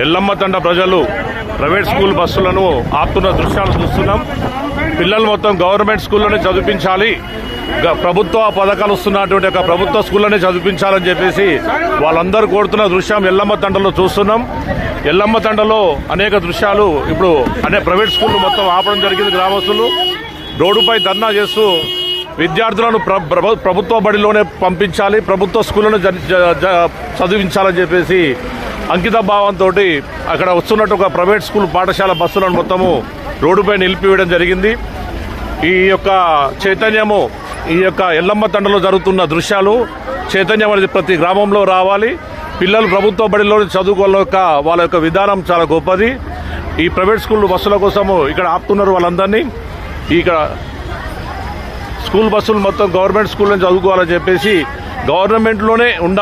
ఎల్లమ్మ తండ ప్రజలు private school బస్సులను ఆపుతున్న దృశ్యాలు చూస్తున్నాం. పిల్లలు మొత్తం గవర్నమెంట్ స్కూల్లోనే చదివించాలి. గ- ప్రభుత్వ పథకాలు వస్తున్నటువంటి ఒక ప్రభుత్వ స్కూల్లోనే చదివించాలని చెప్పేసి వాళ్ళందరూ కోరుతున్న దృశ్యం ఎల్లమ్మ తండలో చూస్తున్నాం. ఎల్లమ్మ తండలో అనేక దృశ్యాలు ఇప్పుడు అనే ప్రైవేట్ స్కూళ్ళు మొత్తం ఆపడం జరిగింది గ్రామస్తులు. రోడ్డుపై ధర్నా చేస్తూ విద్యార్థులను ప్రభుత్వ బడిలోనే పంపించాలి ప్రభుత్వ స్కూళ్ళను జ- చదివించాలని చెప్పేసి అంకిత భావంతో అక్కడ వస్తున్నట్టు ఒక ప్రైవేట్ స్కూల్ పాఠశాల బస్సులను మొత్తము రోడ్డుపై నిలిపివేయడం జరిగింది. ఈ యొక్క చైతన్యము ఈ యొక్క ఎల్లమ్మ తండలో జరుగుతున్న దృశ్యాలు చైతన్యం అనేది ప్రతి గ్రామంలో రావాలి. పిల్లలు ప్రభుత్వ బడిలో చదువుకోవాల యొక్క వాళ్ళ యొక్క విధానం చాలా గొప్పది. ఈ ప్రైవేట్ స్కూల్ బస్సుల కోసము ఇక్కడ ఆపుతున్నారు వాళ్ళందరినీ. ఇక్కడ స్కూల్ బస్సులు మొత్తం గవర్నమెంట్ స్కూల్లో చదువుకోవాలని చెప్పేసి గవర్నమెంట్లోనే ఉండాలి